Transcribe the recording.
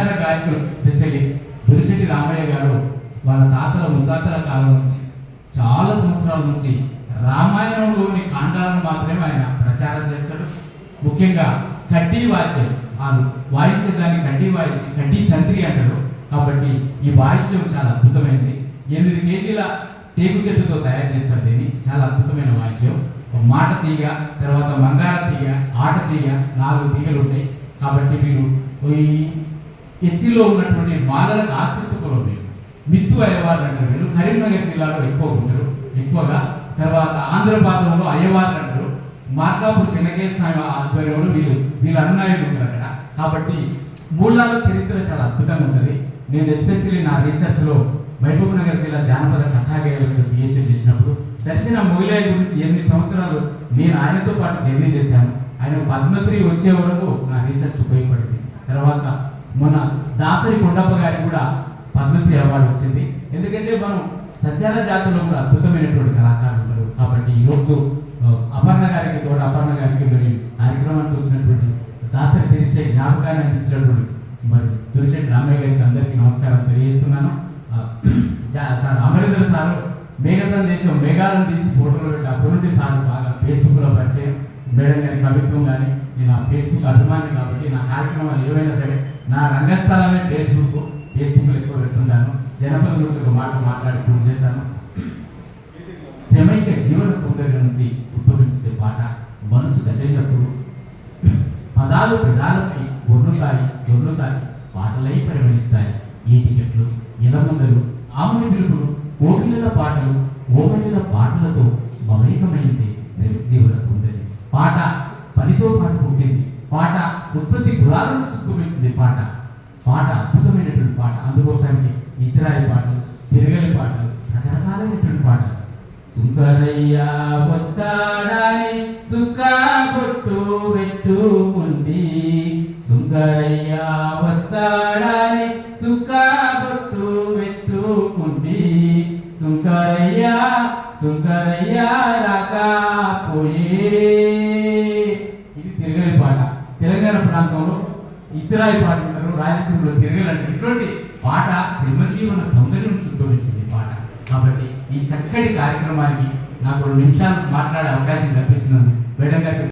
ప్రచార గాయకులు స్పెషల్లీ దురిశెట్టి రామయ్య గారు వాళ్ళ తాతల ముత్తాతల కాలం నుంచి చాలా సంవత్సరాల నుంచి రామాయణంలోని కాండాలను మాత్రమే ఆయన ప్రచారం చేస్తాడు. ముఖ్యంగా కడ్డీ వాద్యం వాళ్ళు వాయించేదాన్ని కడ్డీ వాయి కడ్డీ తంత్రి అంటారు. కాబట్టి ఈ వాయిద్యం చాలా అద్భుతమైనది ఎనిమిది కేజీల టేకు చెట్టుతో తయారు చేస్తారు దీన్ని. చాలా అద్భుతమైన వాయిద్యం. మాట తీగ తర్వాత మంగార తీగ ఆట తీగ నాలుగు తీగలు ఉంటాయి. కాబట్టి మీరు ఈ ఎస్సీలో ఉన్నటువంటి బాలలకు ఆసక్తి కూడా ఉంది మిత్తు అయ్యవారు అంటారు. వీళ్ళు కరీంనగర్ జిల్లాలో ఎక్కువ ఉంటారు. ఎక్కువగా. తర్వాత ఆంధ్రపాదంలో అయ్యవారు అంటారు. మార్కాపూర్ చెన్నకేశ్వర స్వామి ఆధ్వర్యంలో వీళ్ళు వీళ్ళ అన్నాయులు ఉంటారు అక్కడ. కాబట్టి మూలాల చరిత్ర చాలా అద్భుతంగా ఉంటుంది. నేను ఎస్పెషల్లీ నా రీసెర్చ్లో మహబూబ్ నగర్ జిల్లా జానపద కథాగేయాలకు పిహెచ్డి చేసినప్పుడు దర్శన మొగిలాయి గురించి ఎనిమిది సంవత్సరాలు నేను ఆయనతో పాటు జర్నీ చేశాను. ఆయన పద్మశ్రీ వచ్చే వరకు నా రీసెర్చ్ ఉపయోగపడింది తర్వాత మొన్న దాసరి కొండప్ప గారికి కూడా పద్మశ్రీ అవార్డు వచ్చింది. ఎందుకంటే మనం సత్యాల జాతుల్లో కూడా అద్భుతమైనటువంటి కళాకారులు ఉన్నారు. కాబట్టి ఈరోజు అపర్ణ గారికి తోడు అపర్ణ గారికి మరి కార్యక్రమానికి వచ్చినటువంటి దాసరి శిరీష జ్ఞాపకాన్ని అందించినటువంటి మరి దురిశెట్టి రామయ్య గారికి అందరికీ నమస్కారం తెలియజేస్తున్నాను. ఆ, సార్ సారు మేఘ సందేశం మేఘాలను తీసి ఫోటోలు పెట్టి అప్పటి నుండి సార్ బాగా ఫేస్బుక్లో పరిచయం. మేడం గారి కవిత్వం కానీ నేను ఆ ఫేస్బుక్ అభిమాని కాబట్టి నా కార్యక్రమాలు ఏవైనా సరే నా రంగస్థలమే ఫేస్బుక్ ఫేస్బుక్లో ఎక్కువ పెడుతున్నాను జనపద గురించి ఒక మాట మాట్లాడి పూర్తి చేశాను శమైక జీవన సౌందర్యం నుంచి ఉద్భవించే పాట మనసు కదిలినప్పుడు పదాలు పెదాలపై గొర్రుతాయి దొర్లుతాయి పాటలై పరిగణిస్తాయి ఈ టికెట్లు ఇలముందలు ఆమె పిలుపులు కోకిలల పాటలు ఓమలిల పాటలతో మమేకమైంది జీవన సౌందర్యం. పాట పనితో పాటు పుట్టింది పాట ఉత్పత్తి కులాల నుంచి ఉద్భవించింది పాట. పాట అద్భుతమైనటువంటి పాట. అందుకోసానికి ఇజ్రాయల్ పాటలు తిరగలి పాటలు రకరకాలైనటువంటి పాటలు. సుందరయ్య వస్తాడని సుఖా కొట్టు పెట్టుకుంది సుందరయ్య వస్తాడని సుఖా కొట్టు పెట్టుకుంది సుందరయ్య సుందరయ్య రాకపోయే తెలంగాణ ప్రాంతంలో ఇస్రాయల్ పాటించారు రాయలసీమలో తిరగలి ఇటువంటి పాట శ్రమజీవన సౌందర్యం చుట్టూరించింది పాట. కాబట్టి ఈ చక్కటి కార్యక్రమానికి నాకు రెండు నిమిషాలు మాట్లాడే అవకాశం కల్పించినందుకు మేడం గారికి